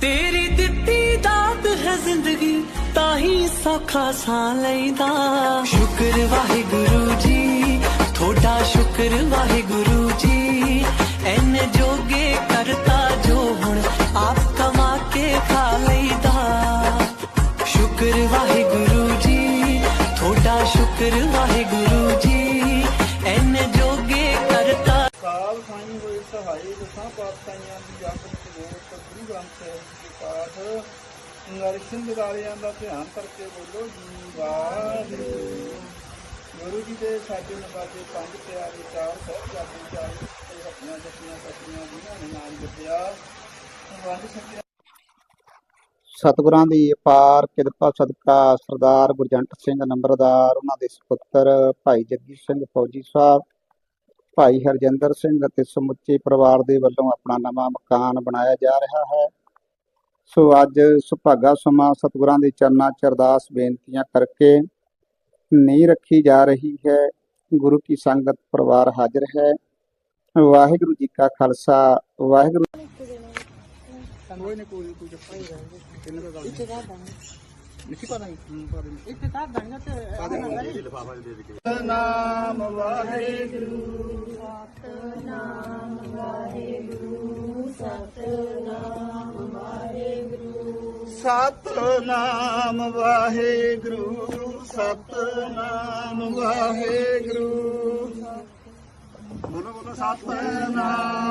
ਤੇਰੀ ਦਿੱਤੀ ਦਾਤ ਹੈ ਜ਼ਿੰਦਗੀ, ਤਾਂ ਹੀ ਸੌਖਾ ਸਾਂ ਲੈਂਦਾ ਸ਼ੁਕਰ ਵਾਹਿਗੁਰੂ ਜੀ ਥੋੜਾ ਸ਼ੁਕਰ ਵਾਹਿਗੁਰੂ ਜੀ। ਐਨੇ ਜੋਗੇ ਕਰਤਾ ਜੋ ਹੁਣ ਆਪ ਕਮਾ ਕੇ ਖਾ ਲਈਦਾ। ਸ਼ੁਕਰ ਵਾਹਿਗੁਰੂ ਜੀ ਥੋੜਾ ਸ਼ੁਕਰ ਵਾਹਿਗੁਰੂ ਜੀ। ਹੋਏ ਦਸਾਂ ਪਾਤਸ਼ਾਹੀਆਂ ਦੀ ਜਪ ਸਬੂਤ ਗੁਰੂ ਗ੍ਰੰਥ ਸਾਹਿਬ ਜੀ ਦੇ ਪਾਠ ਨਰਿਸਿੰਧ ਵਾਲਿਆਂ ਦਾ ਧਿਆਨ ਕਰਕੇ ਬੋਲੋ, ਜੀ ਵਾਹਿਗੁਰੂ। ਗੁਰੂ ਜੀ ਦੇ ਸਾਡੇ ਨਵਾਜੇ ਪੰਜ ਪਿਆਰੇ ਚਾਰ ਸਹਿਬ ਜਾਤੀ ਚਾਰ ਤੇ ਹੱਥੀਆਂ ਜੱਟੀਆਂ ਕੱਟੀਆਂ ਜਿਨ੍ਹਾਂ ਨੇ ਨਾਮ ਜਪਿਆ ਵੰਡ ਸਕਿਆ ਸਤਿਗੁਰਾਂ ਦੀ ਅਪਾਰ ਕਿਰਪਾ, ਸਦਕਾ ਸਰਦਾਰ ਗੁਰਜੰਟ ਸਿੰਘ ਨੰਬਰਦਾਰ, ਉਹਨਾਂ ਦੇ ਸੁਪੁੱਤਰ ਭਾਈ ਜੱਗੀ ਸਿੰਘ ਫੌਜੀ ਸਾਹਿਬ ਭਾਈ ਹਰਜਿੰਦਰ ਸਿੰਘ ਅਤੇ ਸਮੁੱਚੇ ਪਰਿਵਾਰ ਦੇ ਵੱਲੋਂ ਆਪਣਾ ਨਵਾਂ ਮਕਾਨ ਬਣਾਇਆ ਜਾ ਰਿਹਾ ਹੈ। ਸੋ ਅੱਜ ਸੁਭਾਗਾ ਸਮਾਂ ਸਤਿਗੁਰਾਂ ਦੇ ਚਰਨਾਂ 'ਚ ਅਰਦਾਸ ਬੇਨਤੀਆਂ ਕਰਕੇ ਨੀਂਹ ਰੱਖੀ ਜਾ ਰਹੀ ਹੈ। ਗੁਰੂ ਕੀ ਸੰਗਤ ਪਰਿਵਾਰ ਹਾਜ਼ਰ ਹੈ। ਵਾਹਿਗੁਰੂ ਜੀ ਕਾ ਖਾਲਸਾ। ਵਾਹਿਗੁਰੂ ਕੋਈ ਨਹੀਂ ਕੋਈ ਕੋਈ ਜਪਾਈ ਕਿੰਨੇ ਦਾ ਇੱਥੇ ਕਰ ਦਾਂਗੇ ਲਿਖੀ ਪਾ ਨਹੀਂ ਹੂੰ ਪਾ ਦੇ ਇੱਥੇ ਕਰ ਦਾਂਗੇ ਤੇ ਨਾਮ ਵਾਹਿਗੁਰੂ। ਸਤਨਾਮ ਵਾਹਿਗੁਰੂ ਸਤਨਾਮ ਵਾਹਿਗੁਰੂ। ਬੋਲੋ ਬੋਲੋ ਸਤਨਾਮ